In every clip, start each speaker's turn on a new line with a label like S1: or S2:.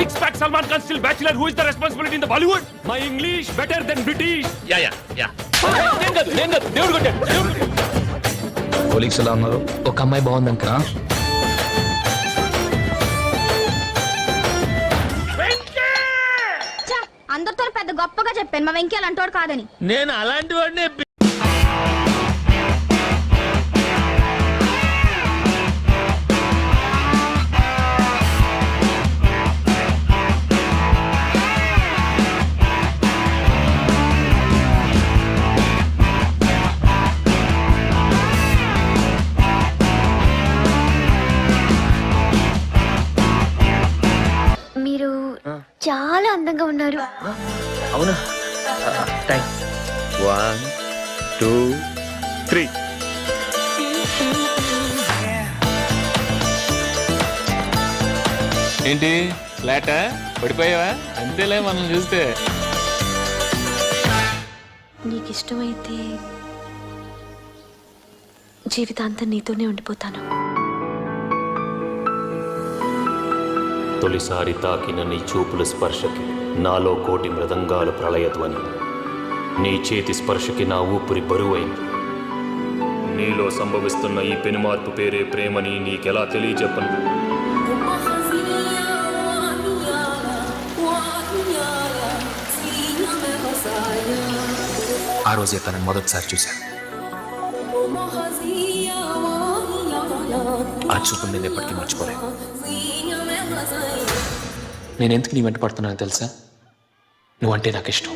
S1: Six pack Salman Khan still bachelor. Who is the responsibility in the Bollywood? My English better than British.
S2: Yeah yeah yeah
S1: నేను కాదు నేను కాదు దేవుడు కొట్టాడు దేవుడు కొట్టాడు.
S3: కొలీగ్స్ ఎలా ఉన్నారు
S4: ఒక అమ్మాయి బాగుంది అంక
S5: ఛ, అందరితో పెద్ద గొప్పగా చెప్పాను మా వెంకీ అలాంటోడు కాదని
S2: నేను అలాంటి వాడిని
S6: చాలా అందంగా ఉన్నారు.
S2: అవునా? థ్యాంక్స్ వన్ టూ త్రీ
S1: ఏంటి? ఫ్లాటా పడిపోయావా? అంతేలే మనం చూస్తే.
S6: నీకు ఇష్టమైతే జీవితాంతం నీతోనే ఉండిపోతాను.
S7: తొలిసారి తాకిన నీ చూపుల స్పర్శకి నాలో కోటి మృదంగాలు ప్రళయధ్వని. నీ చేతి స్పర్శకి నా ఊపిరి బరువైంది. నీలో సంభవిస్తున్న ఈ పెనుమార్పు పేరే ప్రేమని నీకెలా తెలియచెప్పను?
S3: ఆ రోజే తనని మొదటిసారి చూశాను. ఆ చూపుని నేను ఎప్పటికీ మర్చిపోలేను.
S4: నేను ఎందుకు నీ వెంట పడుతున్నాను తెలుసా? నువ్వంటే నాకు ఇష్టం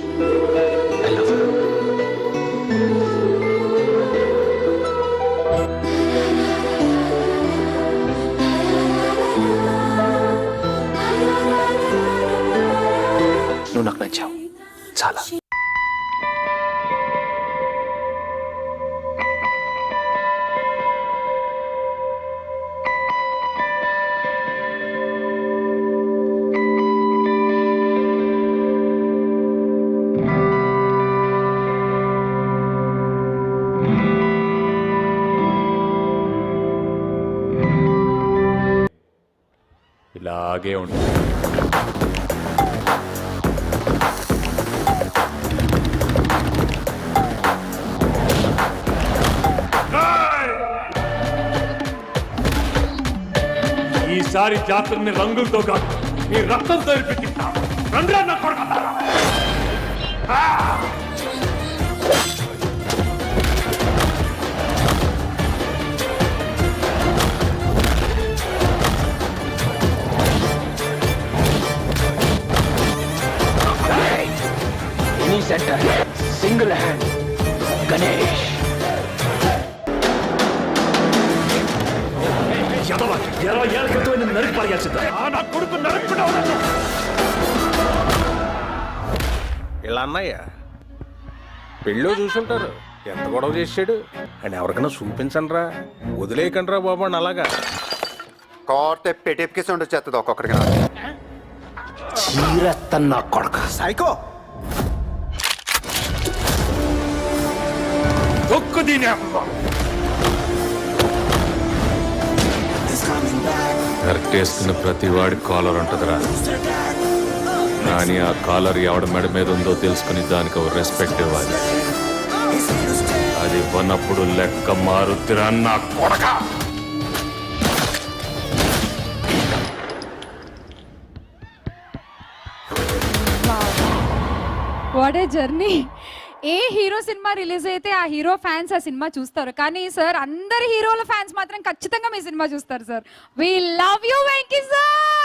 S1: ఇలాగే ఉంటుంది ఈసారి జాతరని రంగులతో కాదు నీ రక్తంతో ఇరిపించిస్తా రండ్రా నా
S4: any centre single hand Ganesh
S1: ఇరవై ఏళ్ళ క్రితం నేను నరికి నా కొడుకు.
S8: ఇలా అన్నయ్య పెళ్ళో చూసుంటారు. ఎంత గొడవ చేసాడు అని ఎవరికైనా చూపించండి రా వదిలేయకండి రా బాబు అని అలాగా.
S9: కార్ తెప్పి టిప్కి ఉండొచ్చేస్తుంది ఒక్కొక్కడికి
S3: చీరెత్తన్నా కొడక.
S9: సైకో!
S7: కరెక్ట్ వేసుకున్న ప్రతి వాడి కాలర్ ఉంటుందిరా. కానీ ఆ కాలర్ ఎవడ మెడ మీద ఉందో తెలుసుకుని దానికి ఒక రెస్పెక్ట్ ఇవ్వాలి. అది ఇవ్వనప్పుడు లెక్క మారుద్దిరా నా కొడక.
S10: వాట్ ఏ జర్నీ ఏ హీరో సినిమా రిలీజ్ అయితే ఆ హీరో ఫ్యాన్స్ ఆ సినిమా చూస్తారు. కానీ సార్ అందరి హీరోల ఫ్యాన్స్ మాత్రం ఖచ్చితంగా మీ సినిమా చూస్తారు sir. We love you Venky sir!